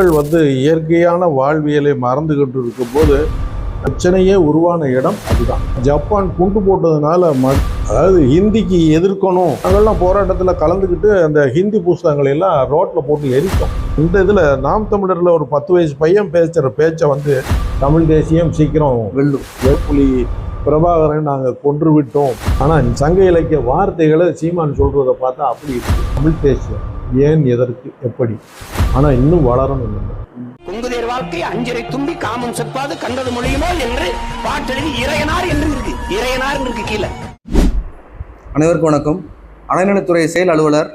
மக்கள் வந்து இயற்கையான வாழ்வியலை மறந்துகிட்டு இருக்கும்போது பிரச்சனையே உருவான இடம் அதுதான். ஜப்பான் குண்டு போட்டதுனால ம அதாவது ஹிந்திக்கு எதிர்க்கணும். அதெல்லாம் போராட்டத்தில் கலந்துக்கிட்டு அந்த ஹிந்தி புஸ்தகங்களை எல்லாம் ரோட்டில் போட்டு எரித்தோம். இந்த இதில் நாம் தமிழரில் ஒரு பத்து வயசு பையன் பேசுகிற பேச்சை வந்து தமிழ் தேசியம் சீக்கிரம் வெல்லும். வேப்புலி பிரபாகரன் நாங்கள் கொன்று விட்டோம். ஆனால் சங்க இலக்கிய வார்த்தைகளை சீமான் சொல்கிறத பார்த்தா அப்படி இருக்கு. தமிழ் தேசியம் ஏன் எதற்கு? எப்படி? ஆனால் இன்னும் வளரணும் இல்லை குங்குதேர் வாழ்க்கை அஞ்சரை தும்பி காமம் செப்பாது கண்டது மொழியுமோ என்று பாட்டெழுதி இறையனார் என்று இருக்கு. இறையனார் இருக்கு கீழே. அனைவருக்கும் வணக்கம். அறநிலைத்துறை செயல் அலுவலர்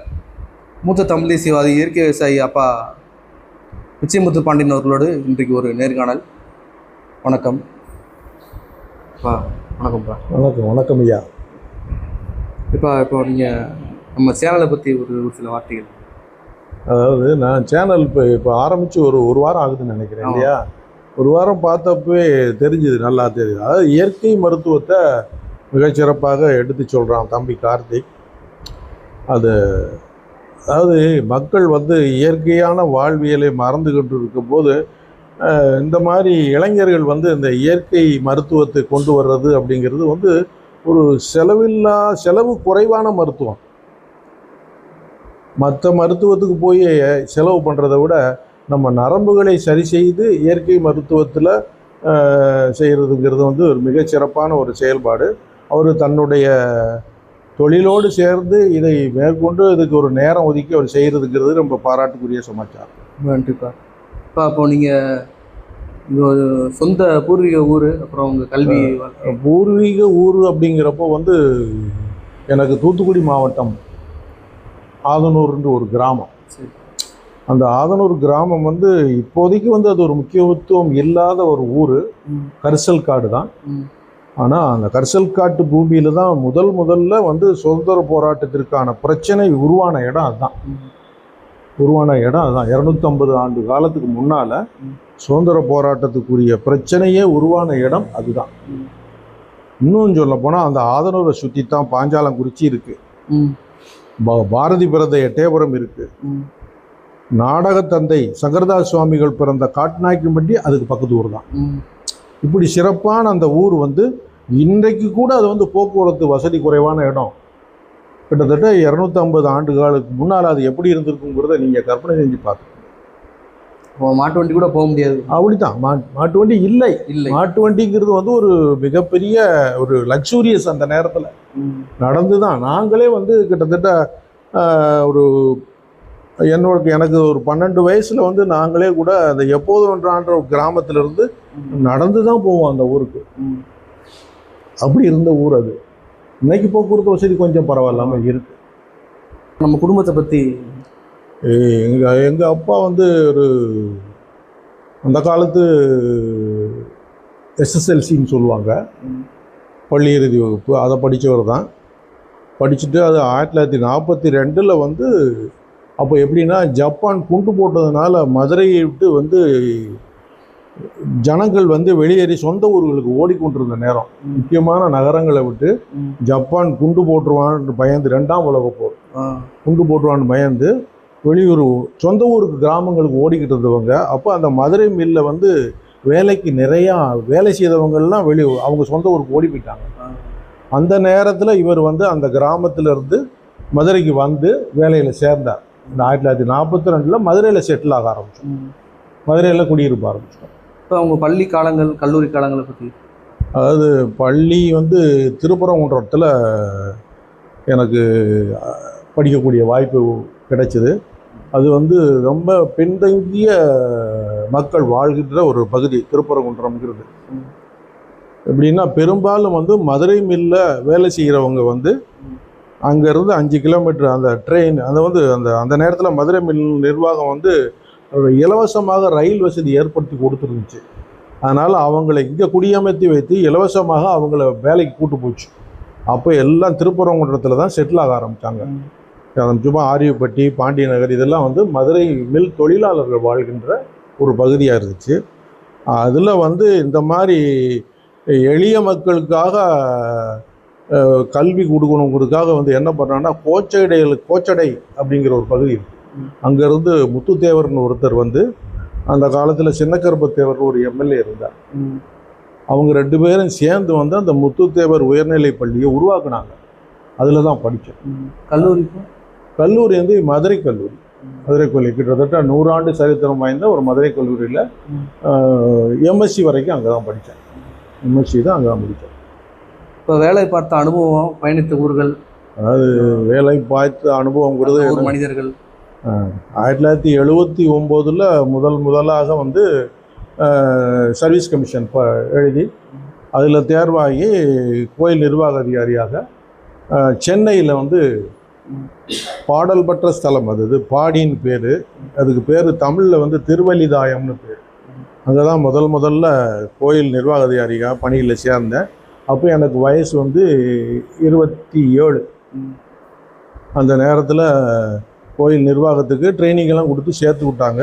மூத்த தமிழ் தேசியவாதி இயற்கை விவசாயி அப்பா பிச்சைமுத்து பாண்டியன் அவர்களோடு இன்றைக்கு ஒரு நேர்காணல். வணக்கம். அப்பா வணக்கம்ப்பா வணக்கம் வணக்கம் ஐயா. இப்போ இப்போ நீங்கள் நம்ம சேனலை பற்றி ஒரு ஒரு சில வார்த்தைகள். அதாவது நான் சேனல் இப்போ இப்போ ஆரம்பித்து ஒரு ஒரு வாரம் ஆகுதுன்னு நினைக்கிறேன் இல்லையா? ஒரு வாரம் பார்த்தப்பவே தெரிஞ்சுது நல்லா தெரியுது. அதாவது இயற்கை மருத்துவத்தை மிகச்சிறப்பாக எடுத்து சொல்கிறான் தம்பி கார்த்திக். அது அதாவது மக்கள் வந்து இயற்கையான வாழ்வியலை மறந்துகிட்டு இருக்கும்போது இந்த மாதிரி இளைஞர்கள் வந்து இந்த இயற்கை மருத்துவத்தை கொண்டு வர்றது அப்படிங்கிறது வந்து ஒரு செலவில்லா செலவு குறைவான மருத்துவம். மற்ற மருத்துவத்துக்கு போய் செலவு பண்ணுறதை விட நம்ம நரம்புகளை சரி செய்து இயற்கை மருத்துவத்தில் செய்கிறதுங்கிறது வந்து ஒரு மிகச்சிறப்பான ஒரு செயல்பாடு. அவர் தன்னுடைய தொழிலோடு சேர்ந்து இதை மேற்கொண்டு இதுக்கு ஒரு நேரம் ஒதுக்கி அவர் செய்கிறதுங்கிறது ரொம்ப பாராட்டுக்குரிய சமாச்சாரம். நன்றிப்பா இப்போ அப்போ நீங்கள் சொந்த பூர்வீக ஊர் அப்புறம் உங்கள் கல்வி. பூர்வீக ஊர் அப்படிங்கிறப்போ வந்து எனக்கு தூத்துக்குடி மாவட்டம் ஆதனூர்ன்ற ஒரு கிராமம். அந்த ஆதனூர் கிராமம் வந்து இப்போதைக்கு வந்து அது ஒரு முக்கியத்துவம் இல்லாத ஒரு ஊர். கரிசல் காடு தான். ஆனால் அந்த கரிசல் காட்டு பூமியில தான் முதல் முதல்ல வந்து சுதந்திர போராட்டத்திற்கான பிரச்சனை உருவான இடம் அதுதான். உருவான இடம் அதுதான். இரநூத்தம்பது ஆண்டு காலத்துக்கு முன்னால. சுதந்திர போராட்டத்துக்குரிய பிரச்சனையே உருவான இடம் அதுதான். இன்னும் சொல்ல போனால் அந்த ஆதனூரை சுற்றி தான் பாஞ்சாலங்குறிச்சி இருக்கு. ம். பா- பாரதி பிறந்த எட்டயபுரம் இருக்கு. ம். நாடகத் தந்தை சங்கரதாஸ் சுவாமிகள் பிறந்த காட்டுநாய்க்கும்பட்டி அதுக்கு பக்கத்து ஊர் தான். இப்படி சிறப்பான அந்த ஊர் வந்து இன்றைக்கு கூட அது வந்து போக்குவரத்து வசதி குறைவான இடம். கிட்டத்தட்ட இரநூத்தி ஐம்பது ஆண்டுகளுக்கு முன்னால் அது எப்படி இருந்திருக்குங்கிறத நீங்கள் கற்பனை செஞ்சு பார்த்து அப்போ மாட்டு வண்டி கூட போக முடியாது. அப்படித்தான். மா மாட்டு வண்டி இல்லை. இல்லை. மாட்டு வண்டிங்கிறது வந்து ஒரு மிகப்பெரிய ஒரு லக்ஸூரியஸ் அந்த நேரத்தில். நடந்து தான் நாங்களே வந்து கிட்டத்தட்ட ஒரு என்னோட எனக்கு ஒரு பன்னெண்டு வயசில் வந்து நாங்களே கூட அந்த எப்போது ஒன்றான்ற ஒரு கிராமத்திலிருந்து நடந்து தான் போவோம் அந்த ஊருக்கு. அப்படி இருந்த ஊர் அது. இன்னைக்கு போக்குவரத்து வசதி கொஞ்சம் பரவாயில்லாம இருக்கு. நம்ம குடும்பத்தை பற்றி ஏய், எங்க எங்க அப்பா வந்து ஒரு அந்த காலத்து எஸ்எஸ்எல்சின்னு சொல்லுவாங்க. பள்ளி இறுதி வகுப்பு அதை படித்தவர் தான். படிச்சுட்டு அது ஆயிரத்தி தொள்ளாயிரத்தி நாற்பத்தி ரெண்டில் வந்து அப்போ எப்படின்னா ஜப்பான் குண்டு போட்டதுனால மதுரையை விட்டு வந்து ஜனங்கள் வந்து வெளியேறி சொந்த ஊர்களுக்கு ஓடிக்கொண்டிருந்த நேரம். முக்கியமான நகரங்களை விட்டு ஜப்பான் குண்டு போட்டுருவான்னு பயந்து ரெண்டாம் உலக போர். குண்டு போட்டுருவான்னு பயந்து வெளியூர் சொந்த ஊருக்கு கிராமங்களுக்கு ஓடிக்கிட்டு இருந்தவங்க அப்போ அந்த மதுரை மில்ல வந்து வேலைக்கு நிறையா வேலை செய்தவங்கெல்லாம் வெளி அவங்க சொந்த ஊருக்கு ஓடி போயிட்டாங்க. அந்த நேரத்தில் இவர் வந்து அந்த கிராமத்துல இருந்து மதுரைக்கு வந்து வேலையில் சேர்ந்தார். இந்த ஆயிரத்தி தொள்ளாயிரத்தி நாற்பத்தி ரெண்டில் மதுரையில் செட்டில் ஆக ஆரம்பிச்சோம். ம். மதுரையில் குடியிருப்ப ஆரம்பிச்சிட்டோம் இப்போ உங்கள் பள்ளி காலங்கள் கல்லூரி காலங்களை பற்றி அதாவது பள்ளி வந்து திருப்பரங்குன்றத்தில் எனக்கு படிக்கக்கூடிய வாய்ப்பு கிடைச்சிது. அது வந்து ரொம்ப பின்தங்கிய மக்கள் வாழ்கின்ற ஒரு பகுதி திருப்பரங்குன்றம்ங்கிறது. எப்படின்னா பெரும்பாலும் வந்து மதுரை மில்ல வேலை செய்கிறவங்க வந்து அங்கேருந்து அஞ்சு கிலோமீட்டர் அந்த ட்ரெயின் அந்த வந்து அந்த அந்த நேரத்தில் மதுரை மில் நிர்வாகம் வந்து ஒரு இலவசமாக ரயில் வசதி ஏற்படுத்தி கொடுத்துருந்துச்சு. அதனால் அவங்களை இங்கே குடியமர்த்தி வைத்து இலவசமாக அவங்கள வேலைக்கு கூட்டு போச்சு. அப்போ எல்லாம் திருப்பரங்குன்றத்தில் தான் செட்டில் ஆக ஆரம்பித்தாங்க சும்மா ஆரியப்பட்டி பாண்டிய நகர் இதெல்லாம் வந்து மதுரை மில் தொழிலாளர்கள் வாழ்கின்ற ஒரு பகுதியாக இருந்துச்சு அதில் வந்து இந்த மாதிரி எளிய மக்களுக்காக கல்வி கொடுக்கணுங்கிறதுக்காக வந்து என்ன பண்ணாங்கன்னா கோச்சடைகள் கோச்சடை அப்படிங்கிற ஒரு பகுதி. அங்கேருந்து முத்துத்தேவர்னு ஒருத்தர் வந்து அந்த காலத்தில் சின்னக்கருப்பத்தேவர் ஒரு எம்எல்ஏ இருந்தார். அவங்க ரெண்டு பேரும் சேர்ந்து வந்து அந்த முத்துத்தேவர் உயர்நிலை பள்ளியை உருவாக்குனாங்க அதில் தான் படித்தேன் ம். கல்லூரி வந்து மதுரை கல்லூரி. மதுரை கல்லூரி. கிட்டத்தட்ட நூறாண்டு சரித்திரம் வாய்ந்த ஒரு மதுரை கல்லூரியில். எம்எஸ்சி வரைக்கும் அங்கே தான் படித்தேன். எம்எஸ்சி தான் அங்கே தான் படித்தேன் இப்போ வேலை பார்த்த அனுபவம் பயணித்த ஊர்கள்? வேலை பார்த்த அனுபவங்கிறது ஊர் மனிதர்கள். ஆயிரத்தி தொள்ளாயிரத்தி எழுபத்தி ஒம்போதில் முதல் முதலாக வந்து சர்வீஸ் கமிஷன் ப எழுதி அதில் தேர்வாகி கோயில் நிர்வாக அதிகாரியாக சென்னையில் வந்து பாடல் பெற்ற ஸ்தலம் அது இது பாடின்னு பேர் அதுக்கு பேர் தமிழில் வந்து திருவல்லிதாயம்னு பேர் அங்கே தான் முதல் முதல்ல கோயில் நிர்வாக அதிகாரியாக பணியில் சேர்ந்தேன் அப்போ எனக்கு வயசு வந்து இருபத்தி ஏழு. அந்த நேரத்தில் கோயில் நிர்வாகத்துக்கு ட்ரைனிங் எல்லாம் கொடுத்து சேர்த்து விட்டாங்க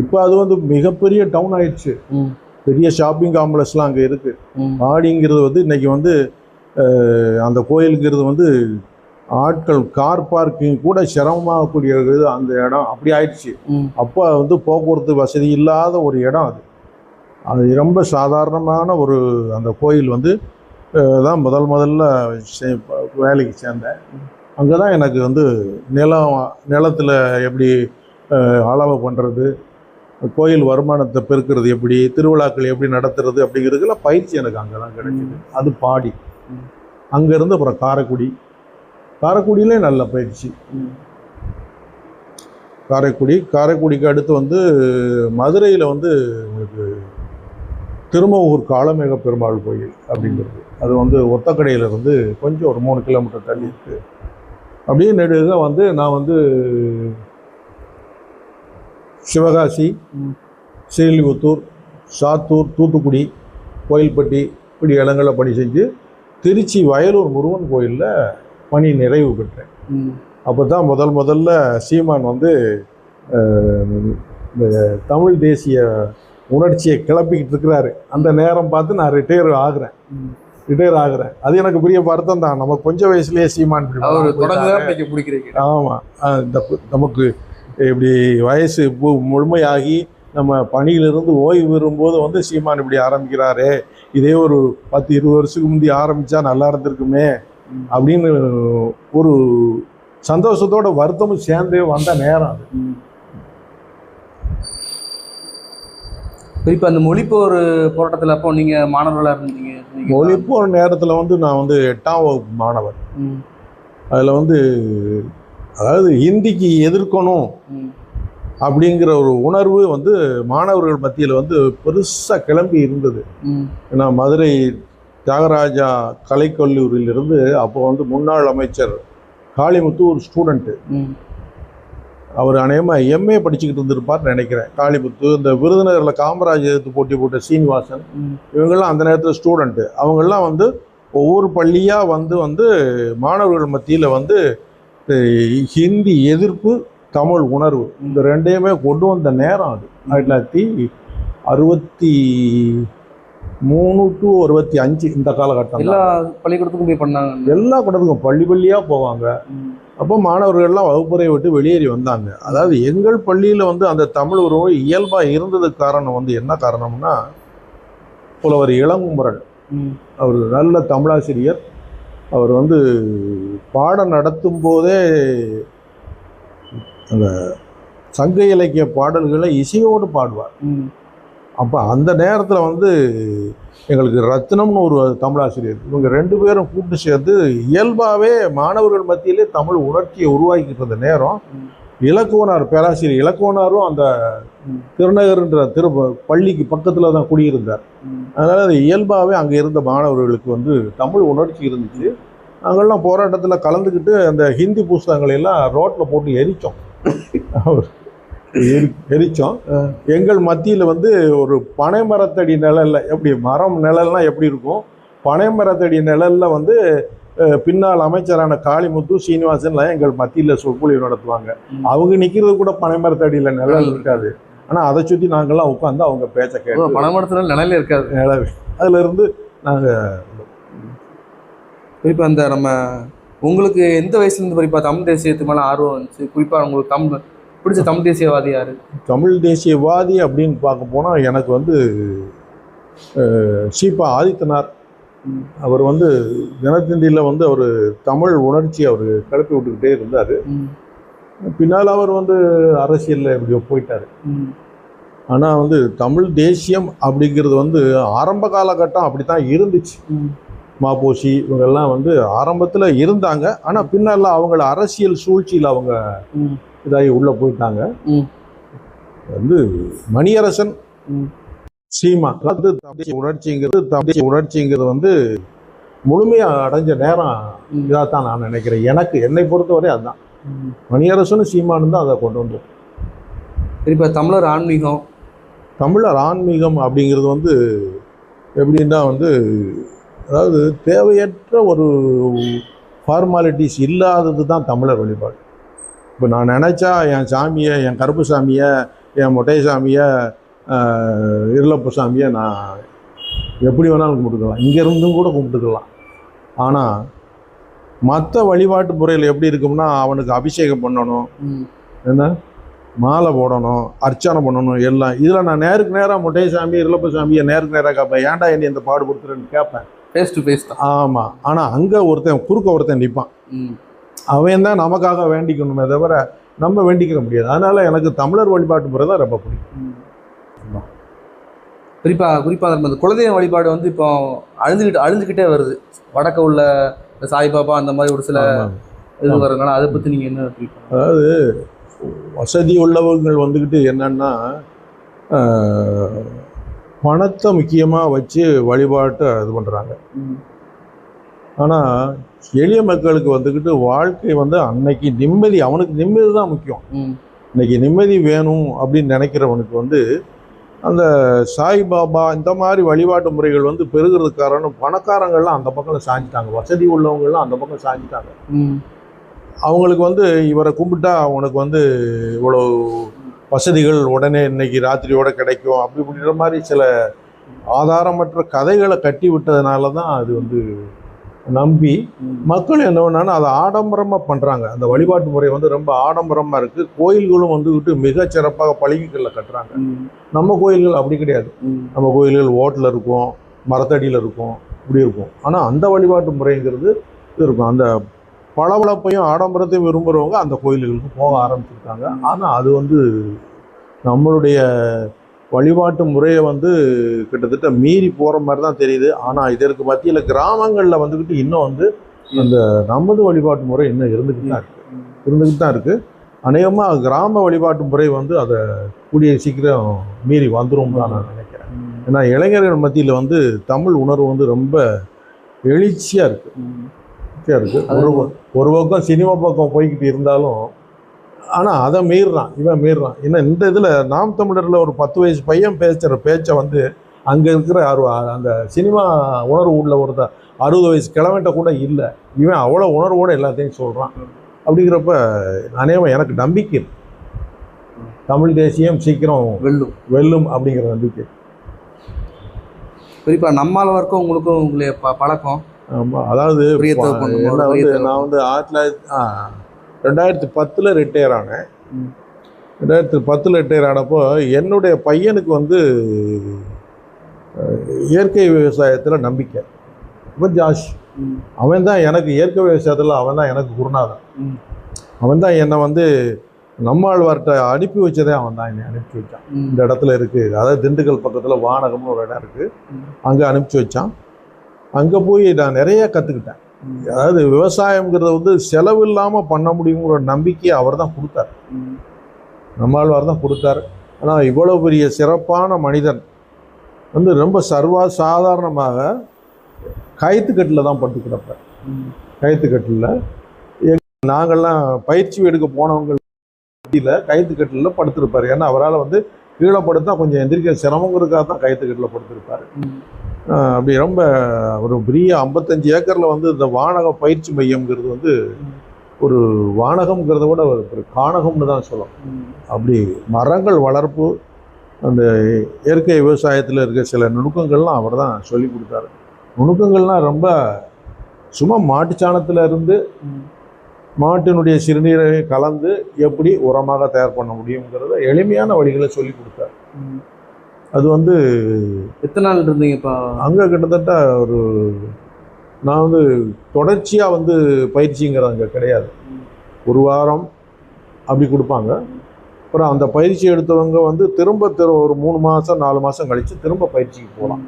இப்போ அது வந்து மிகப்பெரிய டவுன் ஆயிடுச்சு. பெரிய ஷாப்பிங் காம்ப்ளெக்ஸ்லாம் அங்கே இருக்குது. ஆடிங்கிறது வந்து இன்னைக்கு வந்து அந்த கோயிலுங்கிறது வந்து ஆட்கள் கார் பார்க்கிங் கூட சிரமமாகக்கூடிய இது அந்த இடம். அப்படி ஆயிடுச்சு. அப்போ வந்து போக்குவரத்து வசதி இல்லாத ஒரு இடம் அது. அது ரொம்ப சாதாரணமான ஒரு அந்த கோயில் வந்து தான் முதல் முதல்ல வேலைக்கு சேர்ந்தேன். அங்கே தான் எனக்கு வந்து நிலம் நிலத்தில் எப்படி அளவு பண்ணுறது கோயில் வருமானத்தை பெருக்கிறது எப்படி திருவிழாக்கள் எப்படி நடத்துறது அப்படிங்கிறதுக்கெல்லாம் பயிற்சி எனக்கு அங்கே தான் கிடைச்சிது அது பாடி. அங்கேருந்து அப்புறம் காரைக்குடி. காரைக்குடியிலே நல்ல பயிற்சி. காரைக்குடி காரைக்குடிக்கு அடுத்து வந்து மதுரையில் வந்து உங்களுக்கு திருமவூர் காளமேக பெருமாள் கோயில் அப்படிங்கிறது அது வந்து ஒத்தக்கடையிலிருந்து கொஞ்சம் ஒரு மூணு கிலோமீட்டர் தள்ளி இருக்கு அப்படியே நெடுக வந்து நான் வந்து சிவகாசி. ஸ்ரீலிபுத்தூர் சாத்தூர் தூத்துக்குடி கோயில்பட்டி இப்படி இடங்களில் பணி செஞ்சு திருச்சி வயலூர் முருகன் கோயிலில் பணி நிறைவு பெற்றேன். அப்போ தான் முதல் முதல்ல சீமான் வந்து இந்த தமிழ் தேசிய உணர்ச்சியை கிளப்பிக்கிட்டு இருக்கிறாரு. அந்த நேரம் பார்த்து நான் ரிட்டையர் ஆகுறேன். ரிட்டையர் ஆகுறேன். அது எனக்கு பெரிய வருத்தம் தான். நம்ம கொஞ்சம் வயசுலயே சீமான் ஆமாம் இந்த நமக்கு இப்படி வயசு முழுமையாகி நம்ம பணியிலிருந்து ஓய்வு பெறும்போது வந்து சீமான் இப்படி ஆரம்பிக்கிறாரே. இதே ஒரு பத்து இருபது வருஷத்துக்கு முந்தி ஆரம்பிச்சா நல்லா இருந்திருக்குமே. அப்படின்னு ஒரு சந்தோஷத்தோட வருத்தமும் சேர்ந்தே வந்த நேரம் அது. இப்ப அந்த மொழிப்போர் போராட்டத்துல அப்போ நீங்க மாணவர்களா இருந்தீங்க? மொழிப்போர் நேரத்தில் வந்து நான் வந்து எட்டாம் வகுப்பு மாணவர். அதில் வந்து அதாவது ஹிந்திக்கு எதிர்க்கணும். அப்படிங்கிற ஒரு உணர்வு வந்து மாணவர்கள் மத்தியில் வந்து பெருசாக கிளம்பி இருந்தது. ஏன்னா மதுரை தியாகராஜா கலைக்கல்லூரியிலிருந்து அப்போ வந்து முன்னாள் அமைச்சர் காளிமுத்து ஒரு ஸ்டூடெண்ட்டு. அவர் அநேகமாக எம்ஏ படிச்சுக்கிட்டு இருந்திருப்பார்னு நினைக்கிறேன் காளிமுத்து இந்த விருதுநகரில் காமராஜ் எதிர்த்து போட்டி போட்ட சீனிவாசன். இவங்கெல்லாம் அந்த நேரத்தில் ஸ்டூடெண்ட்டு அவங்கெல்லாம் வந்து ஒவ்வொரு பள்ளியாக வந்து வந்து மாணவர்கள் மத்தியில் வந்து ஹிந்தி எதிர்ப்பு தமிழ் உணர்வு இந்த ரெண்டையுமே கொண்டு வந்த நேரம் அது ஆயிரத்தி தொள்ளாயிரத்தி அறுபத்தி மூணு டு அறுபத்தி அஞ்சு இந்த காலகட்டம் எல்லா. பள்ளிக்கூடத்துக்கும் போய் பண்ணாங்க எல்லா கூடத்துக்கும் பள்ளி பள்ளியாக போவாங்க. அப்போ மாணவர்கள்லாம் வகுப்பறையை விட்டு வெளியேறி வந்தாங்க அதாவது எங்கள் பள்ளியில் வந்து அந்த தமிழ் உறவு இயல்பாக இருந்ததுக்கு காரணம் வந்து என்ன காரணம்னா புலவர் இளங்குமரன். அவர் நல்ல தமிழாசிரியர் அவர் வந்து பாடம் நடத்தும் போதே அந்த சங்க இலக்கிய பாடல்களை இசையோடு பாடுவார். அப்போ அந்த நேரத்தில் வந்து எங்களுக்கு ரத்னம்னு ஒரு தமிழாசிரியர் இவங்க ரெண்டு பேரும் கூட்டு சேர்ந்து இயல்பாகவே மாணவர்கள் மத்தியிலே தமிழ் உணர்ச்சியை உருவாக்கிட்டு இருந்த நேரம். இலக்குவனார் பேராசிரியர் இலக்குவனாரும் அந்த. திருநகர்ன்ற திரு பள்ளிக்கு பக்கத்தில் தான் குடியிருந்தார். அதனால் அது இயல்பாகவே அங்கே இருந்த மாணவர்களுக்கு வந்து தமிழ் உணர்ச்சி இருந்துச்சு நாங்கள்லாம் போராட்டத்தில் கலந்துக்கிட்டு அந்த ஹிந்தி புஸ்தகங்களை எல்லாம் ரோட்டில் போட்டு எரித்தோம் எரி எரித்தோம் எங்கள் மத்தியில் வந்து ஒரு பனை மரத்தடி நிழல்ல எப்படி மரம் நிழல்னா எப்படி இருக்கும்? பனை மரத்தடி நிழல்ல வந்து பின்னால் அமைச்சரான காளிமுத்து சீனிவாசன்லாம் எங்கள் மத்தியில் சொற்பொழிவு நடத்துவாங்க. அவங்க நிற்கிறது கூட பனை மரத்தடியில் நிழல் இருக்காது. ஆனால் அதை சுற்றி நாங்கள்லாம் உட்காந்து அவங்க பேச்ச ஓ, கேட்டு பணமரத்துல நிலையில இருக்காது. நிழல். அதுல இருந்து நாங்கள் குறிப்பா அந்த நம்ம உங்களுக்கு எந்த வயசுல இருந்து குறிப்பா தமிழ் தேசியத்து மேல ஆர்வம் வந்துச்சு? குறிப்பா உங்களுக்கு தமிழ் பிடிச்ச தமிழ் தேசியவாதி யாரு? தமிழ் தேசியவாதி அப்படின்னு பார்க்க போனால் எனக்கு வந்து சீபா ஆதித்தனார். அவர் வந்து தினத்தந்தியில் வந்து அவர் தமிழ் உணர்ச்சி அவர் கிளப்பி விட்டுக்கிட்டே இருந்தார். பின்னால் அவர் வந்து அரசியலில் எப்படியோ போயிட்டார். ஆனால் வந்து தமிழ் தேசியம் அப்படிங்கிறது வந்து ஆரம்ப காலகட்டம் அப்படி தான் இருந்துச்சு மாப்போசி இவங்கெல்லாம் வந்து ஆரம்பத்தில் இருந்தாங்க. ஆனால் பின்னால் அவங்கள அரசியல் சூழ்ச்சியில் அவங்க இதாகி உள்ளே போயிட்டாங்க. வந்து மணியரசன். சீமா அதாவது தமிழ் உணர்ச்சிங்கிறது தமிழ் உணர்ச்சிங்கிறது வந்து முழுமையாக அடைஞ்ச நேரம். இதாக தான் நான் நினைக்கிறேன் எனக்கு என்னை பொறுத்தவரை அதுதான். மணியரசனும் சீமானும் தான் அதை கொண்டு வந்தோம் இப்போ தமிழர் ஆன்மீகம் தமிழர் ஆன்மீகம் அப்படிங்கிறது வந்து எப்படின்னா வந்து அதாவது தேவையற்ற ஒரு ஃபார்மாலிட்டிஸ் இல்லாதது தான் தமிழர் வழிபாடு இப்போ நான் நினச்சா என் சாமியை என் கருப்பு சாமியை என் மொட்டை சாமியை இருளப்பு சாமியை நான் எப்படி வேணாலும் கும்பிட்டுக்கலாம். இங்கேருந்தும் கூட கும்பிட்டுக்கலாம். ஆனால் மற்ற வழிபாட்டு முறையில் எப்படி இருக்கும்னா அவனுக்கு அபிஷேகம் பண்ணணும். என்ன? மாலை போடணும் அர்ச்சனை பண்ணணும் எல்லாம். இதில் நான் நேருக்கு நேராக முட்டை சாமி இருளப்ப சாமியை நேருக்கு நேராக கேட்பேன் ஏன்டா என்னை இந்த பாடுபடுத்துறேன்னு கேட்பேன் ஃபேஸ் டு ஃபேஸ் ஆமாம் ஆனால் அங்கே ஒருத்தன் குறுக்க ஒருத்தன் நிற்பான் அவன் தான் நமக்காக வேண்டிக்கணுமே தவிர நம்ம வேண்டிக்கிற முடியாது. அதனால் எனக்கு தமிழர் வழிபாட்டு முறை தான் ரொம்ப பிடிக்கும். ம். குறிப்பா குறிப்பா அந்த குலதெய்வ வழிபாடு வந்து இப்போ அழிஞ்சுக்கிட்டு அழிஞ்சுக்கிட்டே வருது. வடக்க உள்ள சாய்பாபா அந்த மாதிரி ஒரு சில. இது வரனால அதை பத்தி நீங்க என்ன அதாவது வசதி உள்ளவங்கள் வந்துக்கிட்டு என்னன்னா பணத்தை முக்கியமாக வச்சு வழிபாட்டை இது பண்ணுறாங்க ஆனால் எளிய மக்களுக்கு வந்துக்கிட்டு வாழ்க்கை வந்து அன்னைக்கு நிம்மதி அவனுக்கு நிம்மதி தான் முக்கியம். இன்னைக்கு நிம்மதி வேணும் அப்படின்னு நினைக்கிறவனுக்கு வந்து அந்த சாய்பாபா இந்த மாதிரி வழிபாட்டு முறைகள் வந்து பெருகிறதுக்கு காரணம் பணக்காரங்கள்லாம் அந்த பக்கம் சாஞ்சிட்டாங்க. வசதி உள்ளவங்கள்லாம் அந்த பக்கம் சாஞ்சிட்டாங்க. அவங்களுக்கு வந்து இவரை கும்பிட்டா அவனுக்கு வந்து இவ்வளோ வசதிகள் உடனே இன்னைக்கு ராத்திரியோட கிடைக்கும். அப்படி இப்படின்ற மாதிரி சில ஆதாரமற்ற கதைகளை கட்டி விட்டதுனால தான் அது வந்து நம்பி மக்கள் என்ன பண்ணாலும் அதை ஆடம்பரமாக பண்ணுறாங்க அந்த வழிபாட்டு முறை வந்து ரொம்ப ஆடம்பரமாக இருக்குது கோயில்களும் வந்துக்கிட்டு மிக சிறப்பாக பளிங்குகளில் கட்டுறாங்க. நம்ம கோயில்கள் அப்படி கிடையாது. நம்ம கோயில்கள் ஓட்டில் இருக்கும் மரத்தடியில் இருக்கும் இப்படி இருக்கும். ஆனால் அந்த வழிபாட்டு முறைங்கிறது இருக்கும். அந்த பளபளப்பையும் ஆடம்பரத்தையும் விரும்புகிறவங்க அந்த கோயில்களுக்கு போக ஆரம்பிச்சிருக்காங்க. ஆனால் அது வந்து நம்மளுடைய வழிபாட்டு முறையை வந்து கிட்டத்தட்ட மீறி போகிற மாதிரி தான் தெரியுது. ஆனால் இதற்கு மத்தியில் கிராமங்களில் வந்துக்கிட்டு இன்னும் வந்து அந்த நமது வழிபாட்டு முறை இன்னும் இருந்துக்கிட்டு தான் இருக்கு. இருந்துக்கிட்டு தான் இருக்குது அநேகமாக கிராம வழிபாட்டு முறை வந்து அதை கூடிய சீக்கிரம் மீறி வந்துரும் தான் நான் நினைக்கிறேன். ஏன்னா இளைஞர்கள் மத்தியில் வந்து தமிழ் உணர்வு வந்து ரொம்ப எழுச்சியாக இருக்குது இருக்குது ஒரு ஒரு பக்கம் சினிமா பக்கம் போய்கிட்டு இருந்தாலும் ஆனால் அதை மீறுறான் இவன் மீறுறான். ஏன்னா இந்த இதில் நாம் தமிழரில் ஒரு பத்து வயசு பையன் பேசுகிற பேச்சை வந்து அங்கே இருக்கிற அந்த சினிமா உணர்வு உள்ள ஒருத்த அறுபது வயசு கிழமைட்ட கூட இல்லை. இவன் அவ்வளோ உணர்வோடு எல்லாத்தையும் சொல்கிறான் அப்படிங்கிறப்ப அநேகம் எனக்கு நம்பிக்கை. தமிழ் தேசியம் சீக்கிரம் வெல்லும். வெல்லும் அப்படிங்கிற நம்பிக்கை. குறிப்பா நம்மாழ்வாருக்கும் உங்களுக்கும் உங்களுடைய ப- பழக்கம். ஆமாம் அதாவது நான் வந்து ஆயிரத்தி தொள்ளாயிரத்தி ரெண்டாயிரத்தி பத்தில் ரிட்டையர் ஆனேன். ரெண்டாயிரத்தி பத்தில் ரிட்டையர் ஆனப்போ என்னுடைய பையனுக்கு வந்து இயற்கை விவசாயத்தில் நம்பிக்கை. இப்போ ஜாஷ் அவன் தான் எனக்கு இயற்கை விவசாயத்தில் அவன் தான் எனக்கு குருநாதன். அவன் தான் என்னை வந்து நம்மாழ்வார்கிட்ட அனுப்பி வச்சதே அவன் தான் என்னை அனுப்பி வச்சான். இந்த இடத்துல இருக்குது அதாவது திண்டுக்கல் பக்கத்தில் வானகம்னு ஒரு இடம் இருக்குது. அங்கே அனுப்பிச்சி வச்சான். அங்கே போய் நான் நிறைய கற்றுக்கிட்டேன் அதாவது விவசாயம்ங்கிறத வந்து செலவு இல்லாமல் பண்ண முடியுங்கிற நம்பிக்கையை அவர் தான் கொடுத்தார். நம்மாழ்வார் தான் கொடுத்தார். ஆனால் இவ்வளோ பெரிய சிறப்பான மனிதன் வந்து ரொம்ப சர்வா சாதாரணமாக கயிற்றுக்கட்டில் தான் பட்டு கிடப்பார். ம், கயிற்றுக்கட்டில் நாங்கள்லாம் பயிற்சி எடுக்க போனவங்க மத்தியில் கயிற்றுக்கட்டில் படுத்திருப்பார். ஏன்னா அவரால் வந்து கீழே படுத்தா கொஞ்சம் எந்திரிக்க சிரமங்கிறதுக்காக தான் கயிற்றுக்கட்டில் படுத்திருப்பார். அப்படி ரொம்ப ஒரு பெரிய ஐம்பத்தஞ்சு ஏக்கரில் வந்து இந்த வானக பயிற்சி மையம்ங்கிறது வந்து ஒரு வானகம்ங்கிறத விட ஒரு காணகம்னு கானகம்னு தான் சொல்லலாம். அப்படி மரங்கள் வளர்ப்பு அந்த இயற்கை விவசாயத்தில் இருக்க சில நுணுக்கங்கள்லாம் அவர் தான் சொல்லி கொடுத்தாரு. நுணுக்கங்கள்லாம் ரொம்ப சும்மா மாட்டுச்சாணத்துல இருந்து மாட்டினுடைய சிறுநீரை கலந்து எப்படி உரமாக தயார் பண்ண முடியுங்கிறத எளிமையான வழிகளை சொல்லி கொடுத்தார். அது வந்து எத்தனை நாள் இருந்தீங்கப்பா? அங்கே கிட்டத்தட்ட ஒரு நான் வந்து தொடர்ச்சியாக வந்து பயிற்சிங்கிறது அங்கே கிடையாது. ஒரு வாரம் அப்படி கொடுப்பாங்க. அப்புறம் அந்த பயிற்சி எடுத்தவங்க வந்து திரும்ப திரு ஒரு மூணு மாதம் நாலு மாதம் கழித்து திரும்ப பயிற்சிக்கு போகலாம்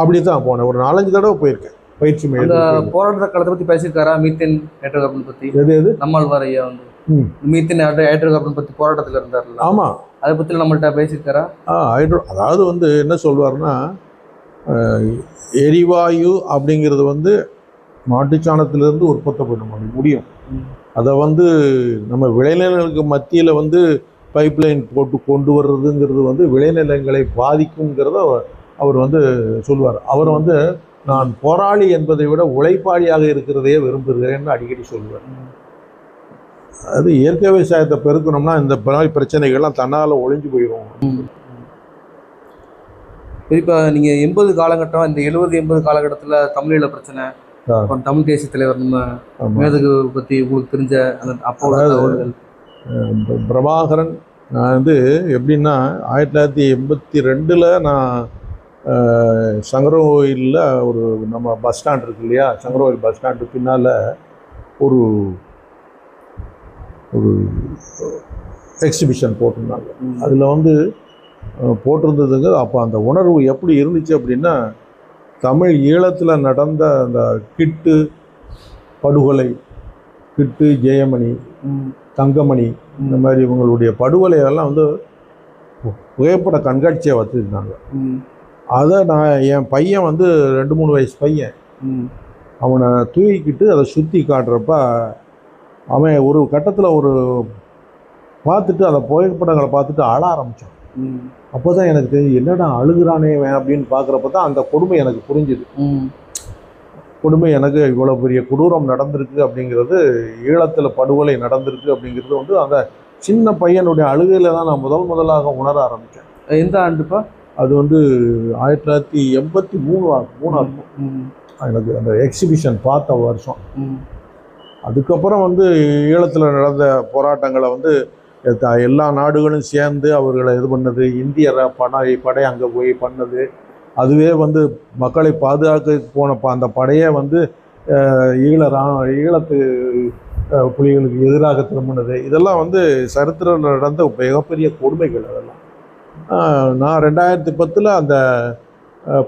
அப்படி தான் போனேன். ஒரு நாலஞ்சு தடவை போயிருக்கேன். பயிற்சி மையத்துக்கு போராட்ட காலத்தை பத்தி பேசியிருக்காரா மீத்தேன் ஏற்ற கார்பன் பத்தி? எது எது? நம்மாழ்வார் ஐயா வந்து. மீத்தேன் ஏற்ற கார்பன் பத்தி போராட்டத்துல இருந்தார்ல. ஆமாம் அதை பத்தி நம்மள்ட்ட பேசியிருக்காரா? ஆ ஹைட்ரோ அதாவது வந்து என்ன சொல்வார்னா எரிவாயு அப்படிங்கிறது வந்து மாட்டுச்சாணத்திலிருந்து உற்பத்தி பண்ண முடியும். அதை வந்து நம்ம விளைநிலங்களுக்கு மத்தியில் வந்து பைப்லைன் போட்டு கொண்டு வர்றதுங்கிறது வந்து விளைநிலங்களை பாதிக்குங்கிறத அவர்- அவர் வந்து சொல்வார். அவர் வந்து நான் போராளி என்பதை விட உழைப்பாளியாக இருக்கிறதையே விரும்புகிறேன்னு அடிக்கடி சொல்லுவார் அது இயற்கை விவசாயத்தை பெருக்கணும்னா இந்த மாதிரி பிரச்சனைகள்லாம் தன்னால் ஒழிஞ்சு போயிடும் இப்ப நீங்க எண்பது காலகட்டம் இந்த எழுபது எண்பது காலகட்டத்துல தமிழீழ பிரச்சனை. அப்புறம் தமிழ் தேசிய தலைவர் நம்ம. மேதகு பத்தி உங்களுக்கு தெரிஞ்ச அந்த அப்போ தகவல்கள் பிரபாகரன் நான் வந்து எப்படின்னா ஆயிரத்தி தொள்ளாயிரத்தி எண்பத்தி ரெண்டில் நான் அஹ், சங்கரகோயிலில் ஒரு நம்ம பஸ் ஸ்டாண்ட் இருக்கு இல்லையா சங்கரகோயில் பஸ் ஸ்டாண்டு பின்னால் ஒரு ஒரு எக்ஸிபிஷன் போட்டிருந்தாங்க. அதில் வந்து போட்டிருந்ததுங்க அப்போ அந்த உணர்வு எப்படி இருந்துச்சு அப்படின்னா தமிழ் ஈழத்தில் நடந்த அந்த கிட்டு படுகொலை கிட்டு ஜெயமணி. தங்கமணி இந்த மாதிரி இவங்களுடைய படுகொலையெல்லாம் வந்து புகைப்பட கண்காட்சியை வச்சுருந்தாங்க. அதை நான் என் பையன் வந்து ரெண்டு மூணு வயசு பையன். அவனை தூக்கிக்கிட்டு அதை சுற்றி காட்டுறப்ப அவன் ஒரு கட்டத்தில் ஒரு பார்த்துட்டு அந்த புகைப்படங்களை பார்த்துட்டு அழ ஆரம்பித்தான். அப்போ தான் எனக்கு தெரிஞ்சு என்னடா அழுகுறானே அப்படின்னு பார்க்குறப்ப தான் அந்த கொடுமை எனக்கு புரிஞ்சுது. கொடுமை எனக்கு இவ்வளோ பெரிய கொடூரம் நடந்திருக்கு அப்படிங்கிறது ஈழத்தில் படுகொலை நடந்திருக்கு அப்படிங்கிறது வந்து அந்த சின்ன பையனுடைய அழுகையில் தான் நான் முதல் முதலாக உணர ஆரம்பித்தேன் எந்த ஆண்டுப்பா அது வந்து ஆயிரத்தி தொள்ளாயிரத்தி எண்பத்தி மூணு மூணா இருக்கும் ம். எனக்கு அந்த எக்ஸிபிஷன் பார்த்த வருஷம். அதுக்கப்புறம் வந்து ஈழத்தில் நடந்த போராட்டங்களை வந்து எல்லா நாடுகளும் சேர்ந்து அவர்களை இது பண்ணது. இந்திய ர- படை படை அங்கே போய் பண்ணது. அதுவே வந்து மக்களை பாதுகாக்க போன ப- அந்த படையே வந்து ஈழ ரா ஈழத்து புலிகளுக்கு எதிராக திரும்பினது. இதெல்லாம் வந்து சரித்திரம் நடந்த மிகப்பெரிய கொடுமைகள் அதெல்லாம். நான் ரெண்டாயிரத்தி பத்தில் அந்த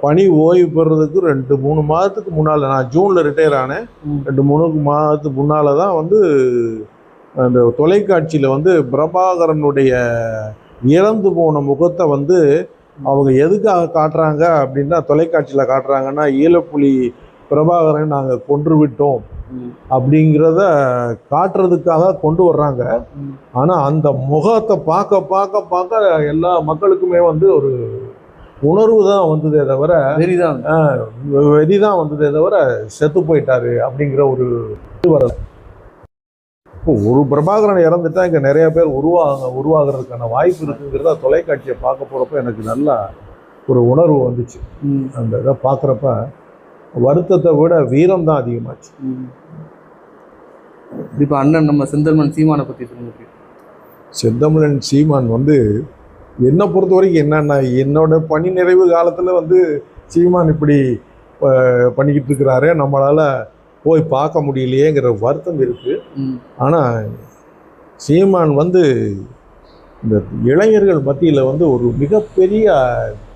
பணி ஓய்வு பெறுறதுக்கு ரெண்டு மூணு மாதத்துக்கு முன்னால் நான் ஜூனில் ரிட்டையர் ஆனேன். ரெண்டு மூணு மாதத்துக்கு முன்னால் தான் வந்து அந்த தொலைக்காட்சியில் வந்து பிரபாகரனுடைய இறந்து போன முகத்தை வந்து அவங்க எதுக்காக காட்டுறாங்க அப்படின்னா தொலைக்காட்சியில் காட்டுறாங்கன்னா ஈழப்புலி பிரபாகரன் நாங்கள் கொன்று விட்டோம். அப்படிங்கிறத காட்டுறதுக்காக கொண்டு வர்றாங்க. ஆனால் அந்த முகத்தை பார்க்க பார்க்க பார்க்க எல்லா மக்களுக்குமே வந்து ஒரு உணர்வு தான் வந்ததே தவிர வெறிதான். வெதி தான் வந்ததே தவிர செத்து போயிட்டாரு அப்படிங்கிற ஒரு இது வரல. இப்போ ஒரு பிரபாகரன் இறந்துட்டா இங்கே நிறைய பேர் உருவாக உருவாகிறதுக்கான வாய்ப்பு இருக்குங்கிறத தொலைக்காட்சியை பார்க்க போகிறப்ப எனக்கு நல்லா ஒரு உணர்வு வந்துச்சு. அந்த இதை பார்க்குறப்ப வருத்தத்தை விட வீரம் தான் அதிகமாச்சு. இப்ப அண்ணன் நம்ம செந்தல்மன் சீமானை பத்தி சொல்லுங்க. செந்தமிழன் சீமான் வந்து என்னை பொறுத்த வரைக்கும் என்னன்னா என்னோட பணி நிறைவு காலத்தில் வந்து சீமான் இப்படி பண்ணிக்கிட்டு இருக்கிறாரு. நம்மளால் போய் பார்க்க முடியலையேங்கிற வருத்தம் இருக்குது. ஆனால் சீமான் வந்து இந்த இளைஞர்கள் மத்தியில் வந்து ஒரு மிகப்பெரிய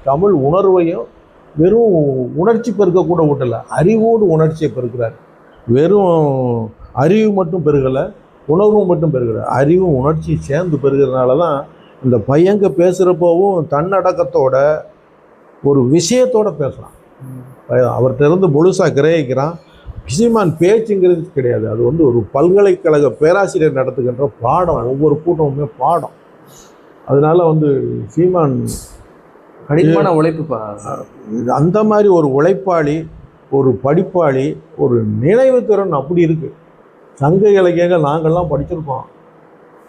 தமிழ் உணர்வையும் வெறும் உணர்ச்சி பெருக்க கூட விட்டல அறிவோடு உணர்ச்சியை பெருக்கிறார். வெறும் அறிவு மட்டும் பெருகலை உணர்வும் மட்டும் பெருகலை அறிவும் உணர்ச்சியும் சேர்ந்து பெருகிறதுனால தான் இந்த பையங்க பேசுகிறப்போவும் தன்னடக்கத்தோட ஒரு விஷயத்தோட பேசுகிறான் அவர்கிட்ட இருந்து முழுசாக கிரகிக்கிறான். சீமான் பேச்சுங்கிறது கிடையாது. அது வந்து ஒரு பல்கலைக்கழக பேராசிரியர் நடத்துகின்ற பாடம். ஒவ்வொரு கூட்டமுமே பாடம். அதனால வந்து சீமான் கடினமான உழைப்புப்பா. அந்த மாதிரி ஒரு உழைப்பாளி ஒரு படிப்பாளி ஒரு நினைவு திறன் அப்படி இருக்கு. சங்க இலக்கியங்கள் நாங்கள்லாம் படிச்சிருக்கோம்.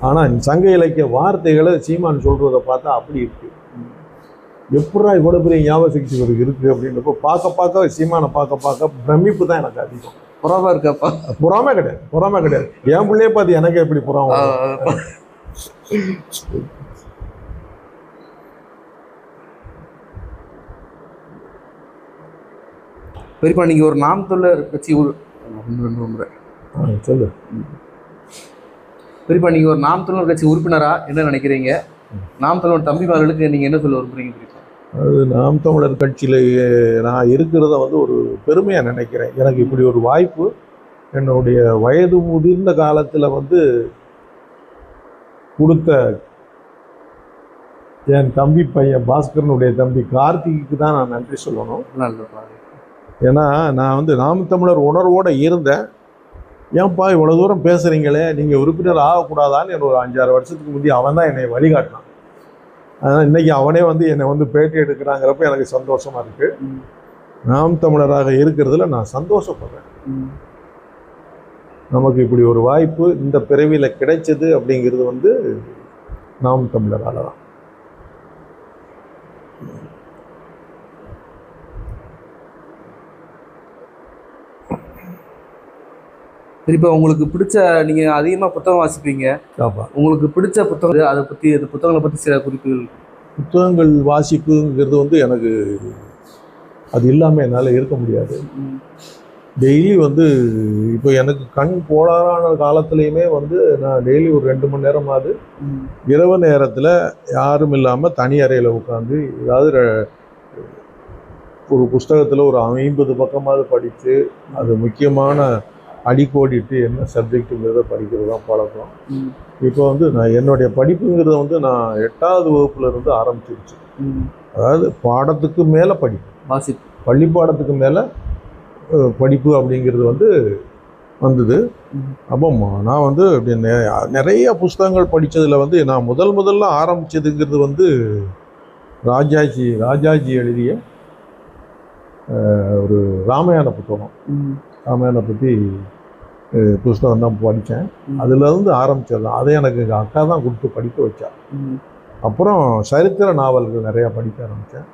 ஆனால் சங்க இலக்கிய வார்த்தைகளை சீமான் சொல்கிறத பார்த்தா அப்படி இருக்கு. எப்படா இவ்வளோ பெரிய ஞாபக சக்தி இவருக்கு இருக்குது அப்படின்றப்போ பார்க்க பார்க்க சீமானை பார்க்க பார்க்க பிரமிப்பு தான் எனக்கு அதிகம். புறாவா இருக்காப்பா. பொறாமை கிடையாது பொறாமை கிடையாது. என் பிள்ளைய பார்த்து எனக்கு எப்படி பொறாமை? பெரியப்பா நீங்க ஒரு நாம் தொழிலர் கட்சி. ஆ, சொல்லு. பெரியப்பா நீங்க ஒரு நாம் தொழிலர் கட்சி உறுப்பினரா என்ன நினைக்கிறீங்க? நாம் தொழிலர் தம்பி மகளுக்கு நீங்க என்ன சொல்ல விரும்புறீங்க அது நாம் தமிழர் கட்சியில் நான் இருக்கிறத வந்து ஒரு பெருமையாக நினைக்கிறேன். எனக்கு இப்படி ஒரு வாய்ப்பு என்னுடைய வயது முதிர்ந்த காலத்தில் வந்து கொடுத்த என் தம்பி பையன் பாஸ்கரனுடைய தம்பி கார்த்திக்கு தான் நான் நன்றி சொல்லணும். ஏன்னா நான் வந்து நாம் தமிழர் உணர்வோடு இருந்தேன். ஏன்பா இவ்வளோ தூரம் பேசுகிறீங்களே நீங்கள் உறுப்பினர் ஆகக்கூடாதான்னு என்ன ஒரு அஞ்சாறு வருஷத்துக்கு முந்தைய அவன் தான் என்னை வழிகாட்டினான். அதனால் இன்றைக்கி அவனே வந்து என்னை வந்து பேட்டி எடுக்கிறாங்கிறப்ப எனக்கு சந்தோஷமாக இருக்குது நாம் தமிழராக இருக்கிறதுல நான் சந்தோஷப்படுறேன். நமக்கு இப்படி ஒரு வாய்ப்பு இந்த பிறவியில் கிடைச்சது அப்படிங்கிறது வந்து நாம் தமிழரால் தான். பெரியப்பா உங்களுக்கு பிடிச்ச நீங்க அதிகமா புத்தகம் வாசிப்பீங்க. ஆமாம் உங்களுக்கு பிடிச்ச புத்தகம் அதை பத்தி அந்த புத்தகங்களை பத்தி சில குறிப்புகள். புத்தகங்கள் வாசிப்புங்கிறது வந்து எனக்கு அது இல்லாமல் என்னால் இருக்க முடியாது. டெய்லி வந்து இப்போ எனக்கு கண் கோளாறான காலத்துலேயுமே வந்து நான் டெய்லி ஒரு ரெண்டு மணி நேரமாவது. இரவு நேரத்தில் யாரும் இல்லாமல் தனி அறையில் உட்காந்து ஏதாவது ஒரு புஸ்தகத்தில் ஒரு ஐம்பது பக்கமாவது படித்து அது முக்கியமான அடிக்கோடிட்டு என்ன சப்ஜெக்ட்டுங்கிறத படிக்கிறது தான் பழக்கம். இப்போ வந்து நான் என்னுடைய படிப்புங்கிறத வந்து நான் எட்டாவது வகுப்புல இருந்து ஆரம்பிச்சிருச்சு. அதாவது பாடத்துக்கு மேலே படிப்பு வாசிப்பு பள்ளி பாடத்துக்கு மேலே படிப்பு அப்படிங்கிறது வந்து வந்தது. அப்போ நான் வந்து அப்படி நெ- நிறைய புஸ்தகங்கள் படித்ததில் வந்து நான் முதல் முதல்ல ஆரம்பிச்சதுங்கிறது வந்து ராஜாஜி ராஜாஜி எழுதிய ஒரு ராமாயண புத்தகம் ம். ராமாயண பற்றி புஸ்தகம் தான் படித்தேன். அதுலேருந்து ஆரம்பித்தது தான் அதை எனக்கு எங்கள் அக்கா தான் கொடுத்து படிக்க வச்சா. அப்புறம் சரித்திர நாவல்கள் நிறையா படிக்க ஆரம்பித்தேன்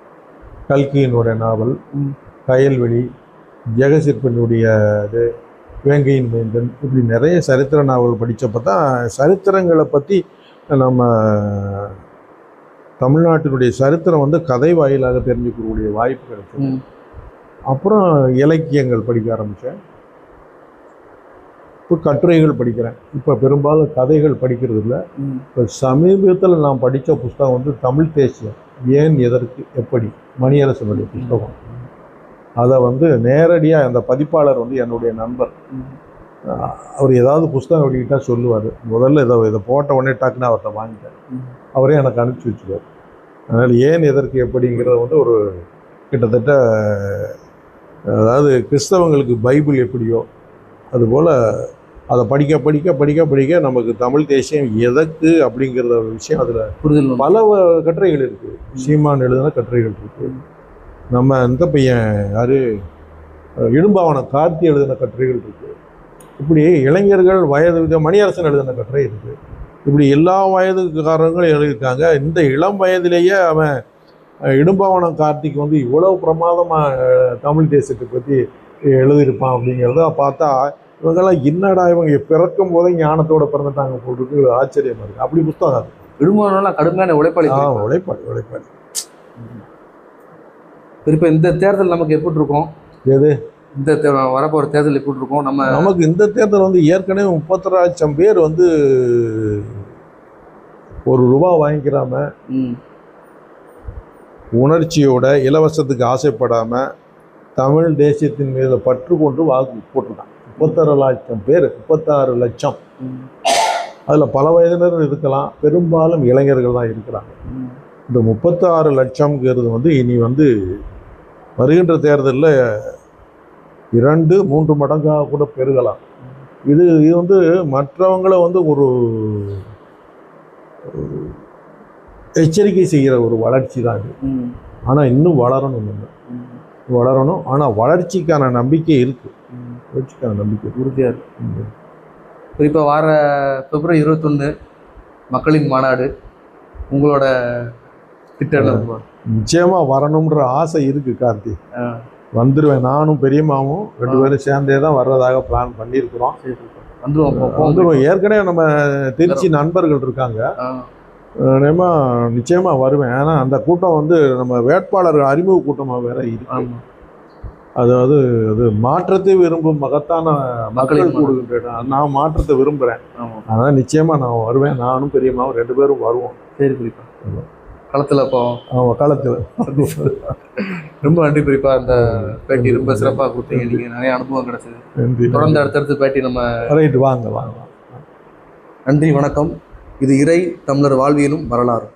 கல்கியினுடைய நாவல். கயல்வெளி ஜெகசிற்பனுடைய இது வேங்கையின் மைந்தன் இப்படி நிறைய சரித்திர நாவல் படித்தப்போ தான் சரித்திரங்களை பற்றி நம்ம தமிழ்நாட்டினுடைய சரித்திரம் வந்து கதை வாயிலாக தெரிஞ்சுக்கக்கூடிய வாய்ப்பு கிடைச்சது ம். அப்புறம் இலக்கியங்கள் படிக்க ஆரம்பித்தேன் இப்போ கட்டுரைகள் படிக்கிறேன். இப்போ பெரும்பாலும் கதைகள் படிக்கிறது இல்லை. இப்போ சமீபத்தில் நான் படித்த புஸ்தகம் வந்து தமிழ் தேசியம். ஏன் எதற்கு எப்படி? மணியரசனுடைய புஸ்தகம். அதை வந்து நேரடியாக அந்த பதிப்பாளர் வந்து என்னுடைய நண்பர். அவர் ஏதாவது புஸ்தகம் வெளியிட்டால் சொல்லுவார். முதல்ல இதை இதை போட்ட உடனே டக்குன்னு அவர்கிட்ட வாங்கிட்டேன். அவரே எனக்கு அனுப்பிச்சி வச்சுருவார். அதனால் ஏன் எதற்கு எப்படிங்கிறத வந்து ஒரு கிட்டத்தட்ட அதாவது கிறிஸ்தவங்களுக்கு பைபிள் எப்படியோ அதுபோல் அதை படிக்க படிக்க படிக்க படிக்க நமக்கு தமிழ் தேசியம் எதற்கு அப்படிங்கிற ஒரு விஷயம் அதில் புரிதல். பல கட்டுரைகள் இருக்குது சீமான் எழுதின கட்டுரைகள் இருக்குது நம்ம இந்த பையன் யாரு? இடும்பாவன கார்த்தி எழுதின கட்டுரைகள் இருக்குது இப்படி இளைஞர்கள் வயது வித மணியரசன் எழுதின கட்டுரை இருக்குது இப்படி எல்லா வயதுக்காரங்களும் எழுதியிருக்காங்க. இந்த இளம் வயதிலேயே அவன் இடும்பாவனம் கார்த்திக் வந்து இவ்வளவு பிரமாதமாக தமிழ் தேசத்தை பற்றி எழுதியிருப்பான் அப்படிங்கிறத பார்த்தா இவங்கெல்லாம் என்னடா இவங்க பிறக்கும் போதே ஞானத்தோட பிறந்துட்டாங்க போட்டுருக்கு ஆச்சரியமா இருக்கு. அப்படி புத்தகம் அது. விடுமுறைனால கடுமையான உழைப்பாளி. ஆ உழைப்பாளி உழைப்பாளி. பெரியப்பா இந்த தேர்தல் நமக்கு எப்படி இருக்கும்? எது? இந்த வரப்போற தேர்தல் எப்படி இருக்கும்? நம்ம நமக்கு இந்த தேர்தல் வந்து ஏற்கனவே முப்பத்தி லட்சம் பேர் வந்து ஒரு ரூபா வாங்கிக்கிறாம. உணர்ச்சியோட இலவசத்துக்கு ஆசைப்படாம தமிழ் தேசியத்தின் மீது பற்று கொண்டு வாக்கு போட்டிருக்காங்க. முப்பத்தாறு லட்சம் பேர் முப்பத்தாறு லட்சம். அதில் பல வயதினர் இருக்கலாம் பெரும்பாலும் இளைஞர்கள் தான் இருக்கிறாங்க. இந்த முப்பத்தாறு லட்சம்ங்கிறது வந்து இனி வந்து வருகின்ற தேர்தலில் இரண்டு மூன்று மடங்காக கூட பெருகலாம் இது இது வந்து மற்றவங்கள வந்து ஒரு எச்சரிக்கை செய்கிற ஒரு வளர்ச்சி தான் இது. ஆனால் இன்னும் வளரணும் நம்ம ம். வளரணும் ஆனால் வளர்ச்சிக்கான நம்பிக்கை இருக்குது ம். வளர்ச்சிக்கான நம்பிக்கை. இருக்கு. உறுதியா இருக்கு. இப்போ வார பிப்ரவரி இருபத்தொன்னு மக்களின் மாநாடு உங்களோட திட்டம்? நிச்சயமாக வரணுன்ற ஆசை இருக்குது கார்த்தி. வந்துடுவேன் நானும் பெரியம்மாவும் ரெண்டு பேரும் சேர்ந்தே தான் வர்றதாக பிளான் பண்ணியிருக்கிறோம். போவோம். வந்துடுவோம் ஏற்கனவே நம்ம திருச்சி நண்பர்கள் இருக்காங்க. ஆ, நிச்சயமா நிச்சயமா வருவேன். ஏன்னா அந்த கூட்டம் வந்து நம்ம வேட்பாளர் அறிமுக கூட்டமாக வேற இருக்கு. அதாவது அது மாற்றத்தை விரும்பும் மகத்தான மக்கள் கூடுகின்ற. நான் மாற்றத்தை விரும்புகிறேன் அதனால் நிச்சயமா நான் வருவேன். நானும் பெரியம்மாவும் ரெண்டு பேரும் வருவோம். சரி பெரியப்பா களத்துல அப்போ அவன் காலத்தில் ரொம்ப நன்றி பெரியப்பா இந்த பேட்டி ரொம்ப சிறப்பா கொடுத்தீங்க. நீங்க நிறைய அனுபவம் கிடைச்சது. நன்றி. தொடர்ந்து அடுத்தடுத்து பேட்டி நம்ம ரைட்டு வாங்க வாங்க. நன்றி வணக்கம். இது இறை தமிழர் வாழ்வியலும் வரலாறு.